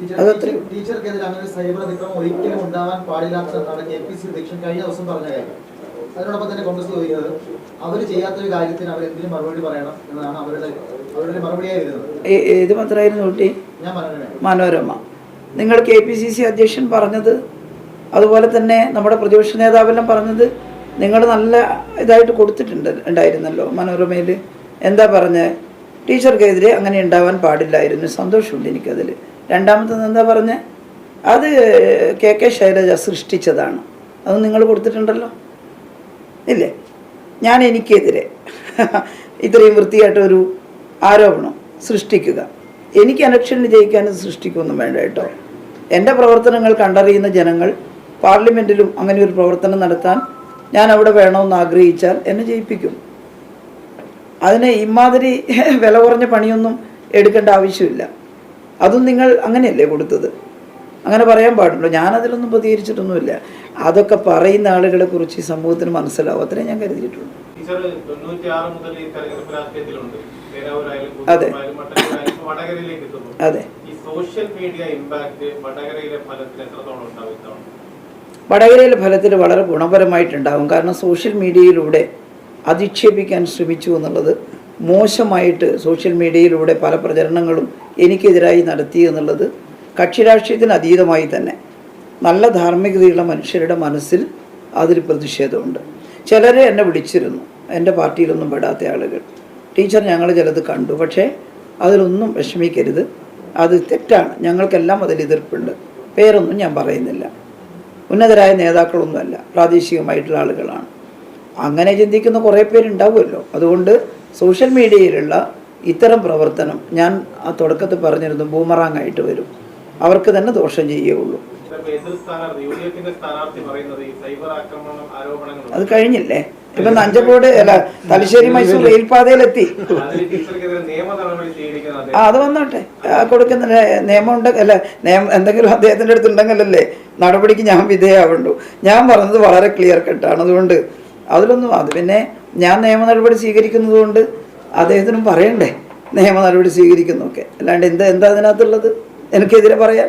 ടീച്ചർക്കെതിരെ അങ്ങനെ സൈബർ അതിക്രമം ഒരിക്കലും ഉണ്ടാവാൻ പാടില്ലാത്തതാണ് കെ പി സി അധ്യക്ഷൻ കഴിഞ്ഞ ദിവസം പറഞ്ഞ കാര്യം. അതിനോടൊപ്പം തന്നെ കോൺഗ്രസ് ചോദിക്കുന്നത് അവർ ചെയ്യാത്തൊരു കാര്യത്തിന് അവർ എന്തിനും മറുപടി പറയണം എന്നതാണ് അവരുടെ അവരുടെ മറുപടിയായി വരുന്നത്. ഏത് പത്രമായിരുന്നു കുട്ടി? ഞാൻ മനോരമ. നിങ്ങൾ കെ പി സി സി അധ്യക്ഷൻ പറഞ്ഞത് അതുപോലെ തന്നെ നമ്മുടെ പ്രതിപക്ഷ നേതാവെല്ലാം പറഞ്ഞത് നിങ്ങൾ നല്ല ഇതായിട്ട് കൊടുത്തിട്ടുണ്ട് ഉണ്ടായിരുന്നല്ലോ മനോരമയിൽ എന്താ പറഞ്ഞത് ടീച്ചർക്കെതിരെ അങ്ങനെ ഉണ്ടാവാൻ പാടില്ലായിരുന്നു. സന്തോഷമുണ്ട് എനിക്കതിൽ രണ്ടാമത്തത് എന്താ പറഞ്ഞത് അത് കെ കെ ശൈലജ സൃഷ്ടിച്ചതാണ്. അത് നിങ്ങൾ കൊടുത്തിട്ടുണ്ടല്ലോ? ഇല്ലേ? ഞാൻ എനിക്കെതിരെ ഇത്രയും വൃത്തിയായിട്ടൊരു ആരോപണം സൃഷ്ടിക്കുക. എനിക്ക് ഇലക്ഷനിൽ ജയിക്കാനും സൃഷ്ടിക്കൊന്നും വേണ്ട കേട്ടോ. എന്റെ പ്രവർത്തനങ്ങൾ കണ്ടറിയുന്ന ജനങ്ങൾ പാർലമെന്റിലും അങ്ങനെ ഒരു പ്രവർത്തനം നടത്താൻ ഞാൻ അവിടെ വേണമെന്ന് ആഗ്രഹിച്ചാൽ എന്നെ ജയിപ്പിക്കും. അതിന് ഇമാതിരി വില കുറഞ്ഞ പണിയൊന്നും എടുക്കേണ്ട ആവശ്യമില്ല. അതും നിങ്ങൾ അങ്ങനെയല്ലേ കൊടുത്തത്? അങ്ങനെ പറയാൻ പാടുണ്ടോ? ഞാനതിലൊന്നും പ്രതികരിച്ചിട്ടൊന്നുമില്ല. അതൊക്കെ പറയുന്ന ആളുകളെ കുറിച്ച് ഈ സമൂഹത്തിന് മനസ്സിലാവും. അത്രേ ഞാൻ കരുതിയിട്ടുള്ളൂ. അതെ. അതെ. വടകരയിലെ ഫലത്തിൽ വളരെ ഗുണപരമായിട്ടുണ്ടാകും കാരണം സോഷ്യൽ മീഡിയയിലൂടെ അധിക്ഷേപിക്കാൻ ശ്രമിച്ചു എന്നുള്ളത് മോശമായിട്ട് സോഷ്യൽ മീഡിയയിലൂടെ പല പ്രചരണങ്ങളും എനിക്കെതിരായി നടത്തി എന്നുള്ളത് കക്ഷി രാഷ്ട്രീയത്തിന് അതീതമായി തന്നെ. നല്ല ധാർമ്മികതയുള്ള മനുഷ്യരുടെ മനസ്സിൽ അതിൽ പ്രതിഷേധമുണ്ട്. ചിലരെ എന്നെ വിളിച്ചിരുന്നു. എന്റെ പാർട്ടിയിലൊന്നും പെടാത്ത ആളുകൾ. ടീച്ചർ ഞങ്ങൾ ചിലത് കണ്ടു. പക്ഷേ അതിലൊന്നും വിഷമിക്കരുത്. അത് തെറ്റാണ്. ഞങ്ങൾക്കെല്ലാം അതിൽ എതിർപ്പുണ്ട്. പേരൊന്നും ഞാൻ പറയുന്നില്ല. ഉന്നതരായ നേതാക്കളൊന്നുമല്ല. പ്രാദേശികമായിട്ടുള്ള ആളുകളാണ്. അങ്ങനെ ചിന്തിക്കുന്ന കുറേ പേരുണ്ടാവുമല്ലോ. അതുകൊണ്ട് സോഷ്യൽ മീഡിയയിലുള്ള ഇത്തരം പ്രവർത്തനം ഞാൻ ആ തുടക്കത്തിൽ പറഞ്ഞിരുന്നു ബൂമറാങ് ആയിട്ട് വരും. അവർക്ക് തന്നെ ദോഷം ചെയ്യുകയുള്ളൂ. അത് കഴിഞ്ഞില്ലേ? ഇപ്പൊ നഞ്ചപ്പോട് അല്ല തലശ്ശേരി മൈസൂർ റെയിൽപാതയിലെത്തി. ആ അത് വന്നോട്ടെ. ആ കൊടുക്കുന്ന നേ- നിയമം ഉണ്ട് അല്ല നിയമം എന്തെങ്കിലും അദ്ദേഹത്തിന്റെ അടുത്ത് ഉണ്ടെങ്കിലല്ലേ നടപടിക്ക് ഞാൻ വിധേയമാവുള്ളൂ ഞാൻ പറഞ്ഞത് വളരെ ക്ലിയർ കട്ടാണ് അതുകൊണ്ട് അതിലൊന്നും അത് പിന്നെ ഞാൻ നിയമ നടപടി സ്വീകരിക്കുന്നതുകൊണ്ട് അദ്ദേഹത്തിനും പറയണ്ടേ നിയമ നടപടി സ്വീകരിക്കുന്നൊക്കെ അല്ലാണ്ട് എന്താ എന്താ അതിനകത്തുള്ളത്? എനിക്കെതിരെ പറയാൻ?